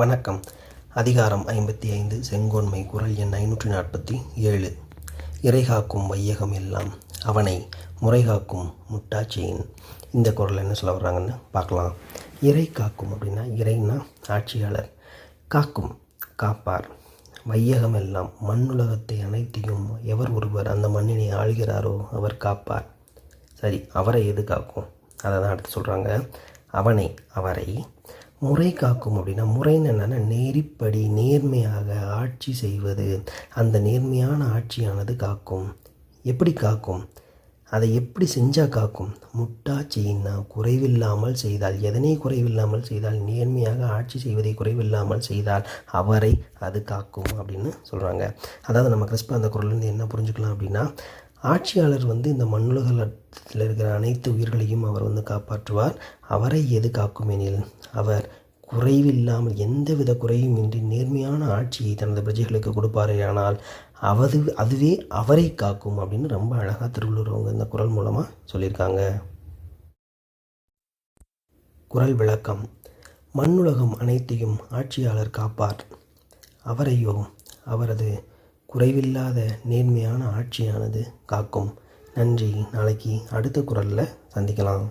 வணக்கம். அதிகாரம் ஐம்பத்தி ஐந்து செங்கோன்மை குரல் எண் ஐநூற்றி நாற்பத்தி ஏழு. இறைகாக்கும் வையகம் எல்லாம் அவனை முறைகாக்கும் முட்டாட்சியின் இந்த குரல் என்ன சொல்ல வர்றாங்கன்னு பார்க்கலாம். இறை காக்கும் அப்படின்னா இறைனா ஆட்சியாளர். காக்கும் காப்பார். வையகம் எல்லாம் மண்ணுலகத்தை அனைத்தையும் எவர் ஒருவர் அந்த மண்ணினை ஆள்கிறாரோ அவர் காப்பார். சரி அவரை எது காக்கும்? அதை தான் அடுத்து சொல்கிறாங்க அவனை அவரை முறை காக்கும் அப்படின்னா முறைன்னு என்னென்னா நேரிப்படி நேர்மையாக ஆட்சி செய்வது. அந்த நேர்மையான ஆட்சியானது காக்கும். எப்படி காக்கும்? அதை எப்படி செஞ்சால் காக்கும்? முட்டாட்சின்னா குறைவில்லாமல் செய்தால் எதனை குறைவில்லாமல் செய்தால் நேர்மையாக ஆட்சி செய்வதை குறைவில்லாமல் செய்தால் அவரை அது காக்கும் அப்படின்னு சொல்கிறாங்க அதாவது நம்ம கிறிஸ்ப அந்த குரல்லேருந்து என்ன புரிஞ்சுக்கலாம் அப்படின்னா ஆட்சியாளர் வந்து இந்த மண்ணுலகத்தில் இருக்கிற அனைத்து உயிர்களையும் அவர் வந்து காப்பாற்றுவார். அவரை எது காக்கும் எனில் அவர் குறைவில்லாமல் எந்தவித குறையும் இன்றி நேர்மையான ஆட்சியை தனது பிரஜைகளுக்கு கொடுப்பாரேயானால் அவது அதுவே அவரை காக்கும் அப்படின்னு ரொம்ப அழகாக திருவள்ளுவர் அவங்க இந்த குரல் மூலமாக சொல்லியிருக்காங்க. குரல் விளக்கம். மண்ணுலகம் அனைத்தையும் ஆட்சியாளர் காப்பார். அவரையோ அவரது குறைவில்லாத நேர்மையான ஆட்சியானது காக்கும். நன்றி. நாளைக்கு அடுத்த குரலில் சந்திக்கலாம்.